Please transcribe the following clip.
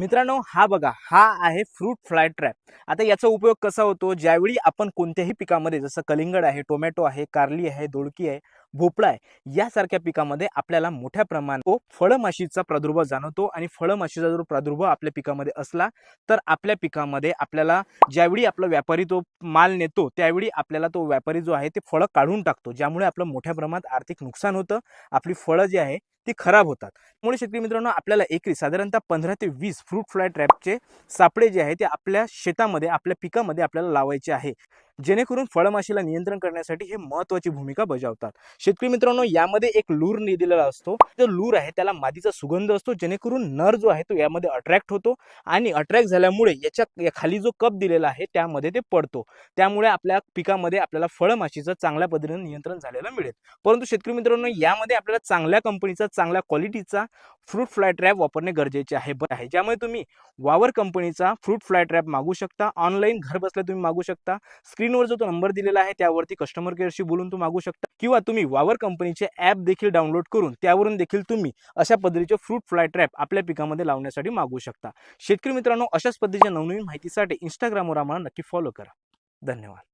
मित्रांनो हा बघा हा आहे फ्रूट फ्लाय ट्रॅप आता याचा उपयोग कसा होतो? ज्यावेळी आपण कोणत्याही पिकामध्ये जसं कलिंगड आहे टोमॅटो आहे कारली आहे दोडकी आहे भोपळा आहे यासारख्या पिकामध्ये आपल्याला मोठ्या प्रमाणात फळमाशीचा प्रादुर्भाव जाणवतो आणि फळमाशीचा जर प्रादुर्भाव आपल्या पिकामध्ये असला तर आपल्या पिकामध्ये आपल्याला ज्यावेळी आपला व्यापारी तो माल नेतो त्यावेळी आपल्याला तो व्यापारी जो आहे ते फळं काढून टाकतो ज्यामुळे आपलं मोठ्या प्रमाणात आर्थिक नुकसान होतं. आपली फळं जी आहे ती खराब होतात. त्यामुळे शेतकरी मित्रांनो आपल्याला एकरी साधारणतः पंधरा ते वीस फ्रूट फ्लाय ट्रॅपचे सापळे जे आहे ते आपल्या शेतामध्ये आपल्या पिकामध्ये आपल्याला लावायचे आहे. जेणेकरून फळमाशीला नियंत्रण करण्यासाठी हे महत्वाची भूमिका बजावतात. शेतकरी मित्रांनो यामध्ये एक लूर दिलेला असतो. जो लूर आहे त्याला मादीचा सुगंध असतो. जेणेकरून नर जो आहे तो यामध्ये अट्रॅक्ट होतो आणि अट्रॅक्ट झाल्यामुळे याच्या या खाली जो कप दिलेला आहे त्यामध्ये ते पडतो. त्यामुळे आपल्या पिकामध्ये आपल्याला फळमाशीचं चांगल्या पद्धतीने नियंत्रण झालेलं मिळेल. परंतु शेतकरी मित्रांनो यामध्ये आपल्याला चांगल्या कंपनीचा चांगल्या क्वालिटीचा फ्रूट फ्लाय ट्रॅप वापरणे गरजेचे आहे. बरं आहे. ज्यामुळे तुम्ही वावर कंपनीचा फ्रूट फ्लाय ट्रॅप मागू शकता. ऑनलाईन घर बसल्या तुम्ही मागू शकता. स्क्रीनवर जो तो नंबर दिलेला आहे त्यावरती कस्टमर केअरशी बोलून तुम्ही मागू शकता. किंवा तुम्ही वावर कंपनीचे ॲप देखील डाउनलोड करून त्यावरून देखील तुम्ही अशा पद्धतीचे फ्रूट फ्लाय ट्रॅप आपल्या पिकामध्ये लावण्यासाठी मागू शकता. शेतकरी मित्रांनो अशाच पद्धतीच्या नवनवीन माहितीसाठी इंस्टाग्रामवर आम्हाला नक्की फॉलो करा. धन्यवाद.